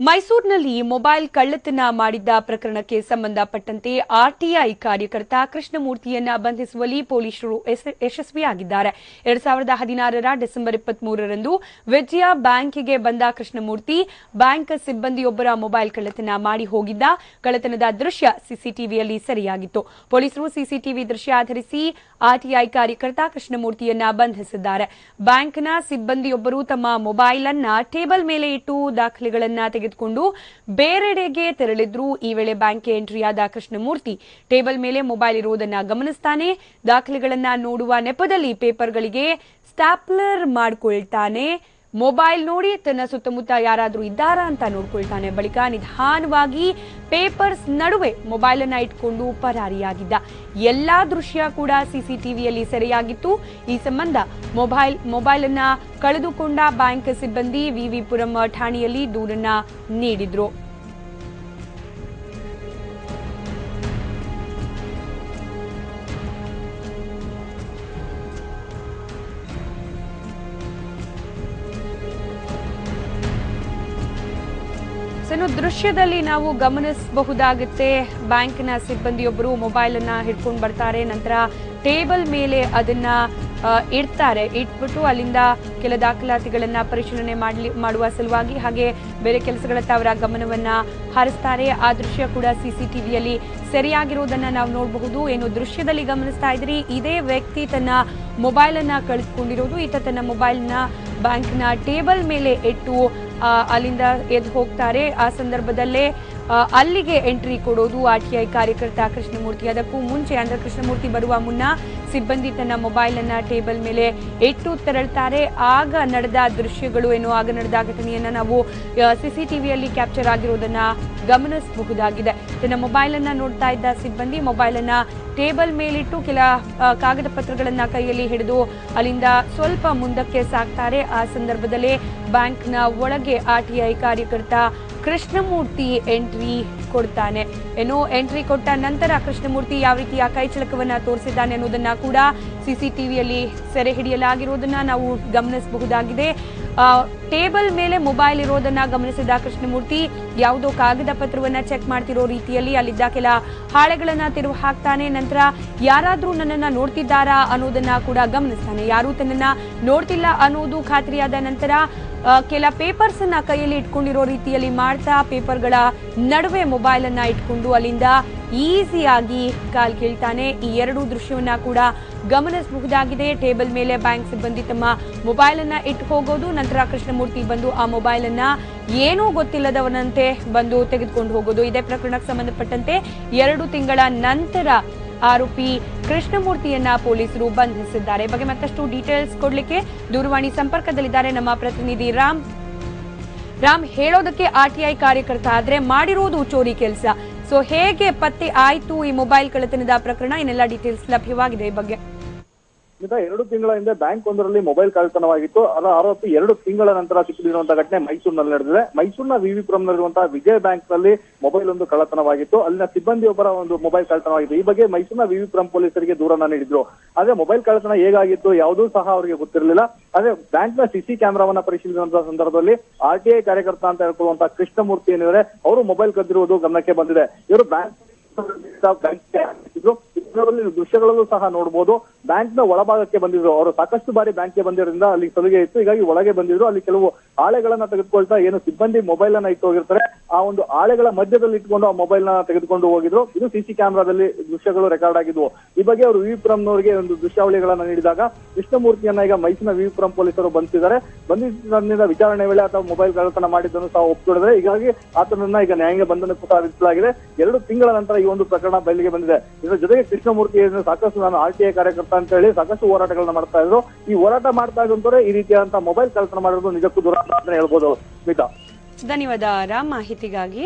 ಮೈಸೂರಿನಲ್ಲಿ ಮೊಬೈಲ್ ಕಳ್ಳತನ ಮಾಡಿದ್ದ ಪ್ರಕರಣಕ್ಕೆ ಸಂಬಂಧಪಟ್ಟಂತೆ ಆರ್ಟಿಐ ಕಾರ್ಯಕರ್ತ ಕೃಷ್ಣಮೂರ್ತಿಯನ್ನ ಬಂಧಿಸುವಲ್ಲಿ ಪೊಲೀಸರು ಯಶ- ಯಶಸ್ವಿಯಾಗಿದ್ದಾರೆ. ಎರಡ್ ಸಾವಿರದ ಹದಿನಾರರ ಡಿಸೆಂಬರ್ ಇಪ್ಪತ್ಮೂರರಂದು ವಿಜಯ ಬ್ಯಾಂಕಿಗೆ ಬಂದ ಕೃಷ್ಣಮೂರ್ತಿ, ಬ್ಯಾಂಕ್ ಸಿಬ್ಬಂದಿಯೊಬ್ಬರ ಮೊಬೈಲ್ ಕಳ್ಳತನ ಮಾಡಿ ಹೋಗಿದ್ದ. ಕಳ್ಳತನದ ದೃಶ್ಯ ಸಿಸಿಟಿವಿಯಲ್ಲಿ ಸೆರೆಯಾಗಿತ್ತು. ಪೊಲೀಸರು ಸಿಸಿಟಿವಿ ದೃಶ್ಯ ಆಧರಿಸಿ ಆರ್ಟಿಐ ಕಾರ್ಯಕರ್ತ ಕೃಷ್ಣಮೂರ್ತಿಯನ್ನ ಬಂಧಿಸಿದ್ದಾರೆ. ಬ್ಯಾಂಕ್ನ ಸಿಬ್ಬಂದಿಯೊಬ್ಬರು ತಮ್ಮ ಮೊಬೈಲ್ ಅನ್ನ ಟೇಬಲ್ ಮೇಲೆ ಇಟ್ಟು ದಾಖಲೆಗಳನ್ನ ತೆಗೆದುಕೊಂಡು ಬೇರೆಡೆಗೆ ತೆರಳಿದ್ರು. ಈ ವೇಳೆ ಬ್ಯಾಂಕ್ಗೆ ಎಂಟ್ರಿಯಾದ ಕೃಷ್ಣಮೂರ್ತಿ ಟೇಬಲ್ ಮೇಲೆ ಮೊಬೈಲ್ ಇರುವುದನ್ನ ಗಮನಿಸ್ತಾನೆ. ದಾಖಲೆಗಳನ್ನ ನೋಡುವ ನೆಪದಲ್ಲಿ ಪೇಪರ್ಗಳಿಗೆ ಸ್ಟಾಪ್ಲರ್ ಮಾಡ್ಕೊಳ್ತಾನೆ. ಮೊಬೈಲ್ ನೋಡಿ ತನ್ನ ಸುತ್ತಮುತ್ತ ಯಾರಾದರೂ ಇದ್ದಾರಾ ಅಂತ ನೋಡ್ಕೊಳ್ತಾನೆ. ಬಳಿಕ ನಿಧಾನವಾಗಿ ಪೇಪರ್ಸ್ ನಡುವೆ ಮೊಬೈಲ್ ಅನ್ನ ಇಟ್ಕೊಂಡು ಪರಾರಿಯಾಗಿದ್ದ. ಎಲ್ಲಾ ದೃಶ್ಯ ಕೂಡ ಸಿಸಿಟಿವಿಯಲ್ಲಿ ಸೆರೆಯಾಗಿತ್ತು. ಈ ಸಂಬಂಧ ಮೊಬೈಲ್ ಮೊಬೈಲ್ ಅನ್ನ ಕಳೆದುಕೊಂಡ ಬ್ಯಾಂಕ್ ಸಿಬ್ಬಂದಿ ವಿವಿಪುರಂ ಠಾಣೆಯಲ್ಲಿ ದೂರನ್ನ ನೀಡಿದ್ರು. ಇನ್ನು ದೃಶ್ಯದಲ್ಲಿ ನಾವು ಗಮನಿಸಬಹುದಾಗುತ್ತೆ. ಬ್ಯಾಂಕ್ನ ಸಿಬ್ಬಂದಿಯೊಬ್ಬರು ಮೊಬೈಲ್ ಅನ್ನ ಹಿಡ್ಕೊಂಡು ಬರ್ತಾರೆ, ನಂತರ ಟೇಬಲ್ ಮೇಲೆ ಅದನ್ನ ಇಡ್ತಾರೆ. ಇಟ್ಬಿಟ್ಟು ಅಲ್ಲಿಂದ ಕೆಲ ದಾಖಲಾತಿಗಳನ್ನ ಪರಿಶೀಲನೆ ಮಾಡಲಿ, ಮಾಡುವ ಸಲುವಾಗಿ ಹಾಗೆ ಬೇರೆ ಕೆಲಸಗಳತ್ತ ಅವರ ಗಮನವನ್ನ ಹರಿಸ್ತಾರೆ. ಆ ದೃಶ್ಯ ಕೂಡ ಸಿಸಿಟಿವಿಯಲ್ಲಿ ಸರಿಯಾಗಿರುವುದನ್ನ ನಾವು ನೋಡಬಹುದು. ಏನು ದೃಶ್ಯದಲ್ಲಿ ಗಮನಿಸ್ತಾ ಇದ್ರಿ, ಇದೇ ವ್ಯಕ್ತಿ ತನ್ನ ಮೊಬೈಲ್ ಅನ್ನ ಕಳೆದುಕೊಂಡಿರೋದು. ಈತ ತನ್ನ ಮೊಬೈಲ್ನ ಬ್ಯಾಂಕ್ನ ಟೇಬಲ್ ಮೇಲೆ ಇಟ್ಟು ಅಲ್ಲಿಂದ ಎದ್ದು ಹೋಗ್ತಾರೆ. ಆ ಸಂದರ್ಭದಲ್ಲೇ ಅಲ್ಲಿಗೆ ಎಂಟ್ರಿ ಕೊಡೋದು ಆರ್ಟಿಐ ಕಾರ್ಯಕರ್ತ ಕೃಷ್ಣಮೂರ್ತಿ. ಅದಕ್ಕೂ ಮುಂಚೆ ಅಂದ್ರೆ ಕೃಷ್ಣಮೂರ್ತಿ ಬರುವ ಮುನ್ನ ಸಿಬ್ಬಂದಿ ತನ್ನ ಮೊಬೈಲ್ ಅನ್ನ ಟೇಬಲ್ ಮೇಲೆ ಇಟ್ಟು ತೆರಳ್ತಾರೆ. ಆಗ ನಡೆದ ದೃಶ್ಯಗಳು ಏನು? ಆಗ ನಡೆದ ಘಟನೆಯನ್ನ ನಾವು ಸಿಸಿಟಿವಿಯಲ್ಲಿ ಕ್ಯಾಪ್ಚರ್ ಆಗಿರೋದನ್ನ ಗಮನಿಸಬಹುದಾಗಿದೆ. ತನ್ನ ಮೊಬೈಲ್ ಅನ್ನ ನೋಡ್ತಾ ಇದ್ದ ಸಿಬ್ಬಂದಿ ಮೊಬೈಲ್ ಅನ್ನ ಟೇಬಲ್ ಮೇಲಿಟ್ಟು ಕೆಲ ಕಾಗದ ಪತ್ರಗಳನ್ನ ಕೈಯಲ್ಲಿ ಹಿಡಿದು ಅಲ್ಲಿಂದ ಸ್ವಲ್ಪ ಮುಂದಕ್ಕೆ ಸಾಕ್ತಾರೆ. ಆ ಸಂದರ್ಭದಲ್ಲೇ ಬ್ಯಾಂಕ್ನ ಒಳಗೆ ಆರ್ಟಿಐ ಕಾರ್ಯಕರ್ತ ಕೃಷ್ಣಮೂರ್ತಿ ಎಂಟ್ರಿ ಕೊಡ್ತಾನೆ. ಏನು ಎಂಟ್ರಿ ಕೊಟ್ಟ ನಂತರ ಕೃಷ್ಣಮೂರ್ತಿ ಯಾವ ರೀತಿಯ ಕೈಚಳಕವನ್ನ ತೋರಿಸಿದ್ದಾನೆ ಅನ್ನೋದನ್ನ ಕೂಡ ಸಿಸಿಟಿವಿಯಲ್ಲಿ ಸೆರೆ ಹಿಡಿಯಲಾಗಿರುವುದನ್ನ ನಾವು ಗಮನಿಸಬಹುದಾಗಿದೆ. ಆ, ಟೇಬಲ್ ಮೇಲೆ ಮೊಬೈಲ್ ಇರೋದನ್ನ ಗಮನಿಸಿದ ಕೃಷ್ಣಮೂರ್ತಿ, ಯಾವುದೋ ಕಾಗದ ಪತ್ರವನ್ನ ಚೆಕ್ ಮಾಡ್ತಿರೋ ರೀತಿಯಲ್ಲಿ ಅಲ್ಲಿದ್ದ ಕೆಲ ಹಾಳೆಗಳನ್ನ ತಿರುವು ಹಾಕ್ತಾನೆ ನಂತರ ಯಾರಾದ್ರೂ ನನ್ನನ್ನ ನೋಡ್ತಿದ್ದಾರಾ ಅನ್ನೋದನ್ನ ಕೂಡ ಗಮನಿಸ್ತಾನೆ. ಯಾರೂ ತನ್ನನ್ನ ನೋಡ್ತಿಲ್ಲ ಅನ್ನೋದು ಖಾತ್ರಿಯಾದ ನಂತರ ಕೆಲ ಪೇಪರ್ಸ್ ಅನ್ನ ಕೈಯಲ್ಲಿ ಇಟ್ಕೊಂಡಿರೋ ರೀತಿಯಲ್ಲಿ ಮಾಡ್ತಾ ಪೇಪರ್ಗಳ ನಡುವೆ ಮೊಬೈಲ್ ಅನ್ನ ಇಟ್ಕೊಂಡು ಅಲ್ಲಿಂದ ಈಸಿಯಾಗಿ ಕಾಲ್ ಕೀಳ್ತಾನೆ. ಈ ಎರಡು ದೃಶ್ಯವನ್ನ ಕೂಡ ಗಮನಿಸಬಹುದಾಗಿದೆ. ಟೇಬಲ್ ಮೇಲೆ ಬ್ಯಾಂಕ್ ಸಿಬ್ಬಂದಿ ತಮ್ಮ ಮೊಬೈಲ್ ಅನ್ನ ಇಟ್ಟು ಹೋಗೋದು, ನಂತರ ಕೃಷ್ಣಮೂರ್ತಿ ಬಂದು ಆ ಮೊಬೈಲ್ ಅನ್ನ ಏನೂ ಗೊತ್ತಿಲ್ಲದವನಂತೆ ಬಂದು ತೆಗೆದುಕೊಂಡು ಹೋಗೋದು. ಇದೇ ಪ್ರಕರಣಕ್ಕೆ ಸಂಬಂಧಪಟ್ಟಂತೆ ಎರಡು ತಿಂಗಳ ನಂತರ ಆರೋಪಿ ಕೃಷ್ಣಮೂರ್ತಿಯನ್ನ ಪೊಲೀಸರು ಬಂಧಿಸಿದ್ದಾರೆ. ಬಗ್ಗೆ ಮತ್ತಷ್ಟು ಡೀಟೇಲ್ಸ್ ಕೊಡ್ಲಿಕ್ಕೆ ದೂರವಾಣಿ ಸಂಪರ್ಕದಲ್ಲಿದ್ದಾರೆ ನಮ್ಮ ಪ್ರತಿನಿಧಿ ರಾಮ್. ರಾಮ್, ಹೇಳೋದಕ್ಕೆ ಆರ್ಟಿಐ ಕಾರ್ಯಕರ್ತ ಆದ್ರೆ ಮಾಡಿರೋದು ಚೋರಿ ಕೆಲಸ. ಸೊ ಹೇಗೆ ಪತ್ತೆ ಆಯಿತು ಈ ಮೊಬೈಲ್ ಕಳ್ಳತನದ ಪ್ರಕರಣ? ಏನೆಲ್ಲ ಡೀಟೇಲ್ಸ್ ಲಭ್ಯವಾಗಿದೆ ಈ ಬಗ್ಗೆ. ಸ್ಮಿತಾ ಎರಡು ತಿಂಗಳ ಹಿಂದೆ ಬ್ಯಾಂಕ್ ಒಂದರಲ್ಲಿ ಮೊಬೈಲ್ ಕಳ್ಳತನವಾಗಿತ್ತು. ಅದರ ಆರೋಪಿ ಎರಡು ತಿಂಗಳ ನಂತರ ಸಿಕ್ಕಿರುವಂತಹ ಘಟನೆ ಮೈಸೂರಿನಲ್ಲಿ ನಡೆದಿದೆ. ಮೈಸೂರಿನ ವಿವಿಪುರಂನಲ್ಲಿರುವಂತಹ ವಿಜಯ ಬ್ಯಾಂಕ್ನಲ್ಲಿ ಮೊಬೈಲ್ ಒಂದು ಕಳ್ಳತನವಾಗಿತ್ತು. ಅಲ್ಲಿನ ಸಿಬ್ಬಂದಿಯೊಬ್ಬರ ಒಂದು ಮೊಬೈಲ್ ಕಳ್ಳತನವಾಗಿತ್ತು. ಈ ಬಗ್ಗೆ ಮೈಸೂರಿನ ವಿವಿಪುರಂ ಪೊಲೀಸರಿಗೆ ದೂರನ್ನ ನೀಡಿದ್ರು. ಆದ್ರೆ ಮೊಬೈಲ್ ಕಳ್ಳತನ ಹೇಗಾಗಿತ್ತು ಯಾವುದೂ ಸಹ ಅವರಿಗೆ ಗೊತ್ತಿರಲಿಲ್ಲ. ಅದೇ ಬ್ಯಾಂಕ್ನ ಸಿಸಿ ಕ್ಯಾಮೆರಾವನ್ನ ಪರಿಶೀಲಿಸುವಂತಹ ಸಂದರ್ಭದಲ್ಲಿ ಆರ್ಟಿಐ ಕಾರ್ಯಕರ್ತ ಅಂತ ಹೇಳ್ಕೊಳ್ಳುವಂತಹ ಕೃಷ್ಣಮೂರ್ತಿ ಏನಿದ್ದಾರೆ, ಅವರು ಮೊಬೈಲ್ ಕದ್ದಿರುವುದು ಗಮನಕ್ಕೆ ಬಂದಿದೆ. ಇವರು ಬ್ಯಾಂಕ್ ಇದರಲ್ಲಿ ದೃಶ್ಯಗಳಲ್ಲೂ ಸಹ ನೋಡಬಹುದು ಬ್ಯಾಂಕ್ನ ಒಳಭಾಗಕ್ಕೆ ಬಂದಿದ್ರು. ಅವರು ಸಾಕಷ್ಟು ಬಾರಿ ಬ್ಯಾಂಕ್ಗೆ ಬಂದಿರೋದ್ರಿಂದ ಅಲ್ಲಿ ಸಲುಗೆ ಇತ್ತು. ಹೀಗಾಗಿ ಒಳಗೆ ಬಂದಿದ್ರು. ಅಲ್ಲಿ ಕೆಲವು ಆಳೆಗಳನ್ನ ತೆಗೆದುಕೊಳ್ತಾ ಏನು ಸಿಬ್ಬಂದಿ ಮೊಬೈಲ್ ಅನ್ನ ಇಟ್ಟು ಹೋಗಿರ್ತಾರೆ. ಆ ಒಂದು ಆಳೆಗಳ ಮಧ್ಯದಲ್ಲಿ ಇಟ್ಕೊಂಡು ಆ ಮೊಬೈಲ್ನ ತೆಗೆದುಕೊಂಡು ಹೋಗಿದ್ರು. ಇದು ಸಿಸಿ ಕ್ಯಾಮೆರಾದಲ್ಲಿ ದೃಶ್ಯಗಳು ರೆಕಾರ್ಡ್ ಆಗಿದ್ವು. ಈ ಬಗ್ಗೆ ಅವರು ವಿವಿಪುರಂನವರಿಗೆ ಒಂದು ದೃಶ್ಯಾವಳಿಗಳನ್ನ ನೀಡಿದಾಗ ಕೃಷ್ಣಮೂರ್ತಿಯನ್ನ ಈಗ ಮೈಸೂರಿನ ವಿವಿಪುರಂ ಪೊಲೀಸರು ಬಂದಿದ್ದಾರೆ. ಬಂಧಿಸಿದ ವಿಚಾರಣೆ ವೇಳೆ ಅಥವಾ ಮೊಬೈಲ್ ಕಳ್ಳತನ ಮಾಡಿದ್ದನ್ನು ಸಹ ಒಪ್ಪಿಕೊಂಡಿದ್ದಾರೆ. ಹೀಗಾಗಿ ಆತನನ್ನ ಈಗ ನ್ಯಾಯಾಂಗ ಬಂಧನಕ್ಕೂ ಸಹ ವಿಧಿಸಲಾಗಿದೆ. ಎರಡು ತಿಂಗಳ ನಂತರ ಈ ಒಂದು ಪ್ರಕರಣ ಬಯಲಿಗೆ ಬಂದಿದೆ. ಇದರ ಜೊತೆಗೆ ಕೃಷ್ಣಮೂರ್ತಿ ಸಾಕಷ್ಟು ನಾನು ಆರ್ ಟಿ ಐ ಕಾರ್ಯಕರ್ತ ಅಂತ ಹೇಳಿ ಸಾಕಷ್ಟು ಹೋರಾಟಗಳನ್ನ ಮಾಡ್ತಾ ಇದ್ರು. ಈ ಹೋರಾಟ ಮಾಡ್ತಾ ಇದ್ದಂತವ್ರೆ ಈ ರೀತಿಯಾದಂತಹ ಮೊಬೈಲ್ ಕೆಲಸ ಮಾಡಿರೋದು ನಿಜಕ್ಕೂ ದುರಂತ ಅಂತ ಹೇಳ್ಬೋದು. ಸ್ಮಿತಾ. ಧನ್ಯವಾದ. ರಾಮ್, ಮಾಹಿತಿಗಾಗಿ.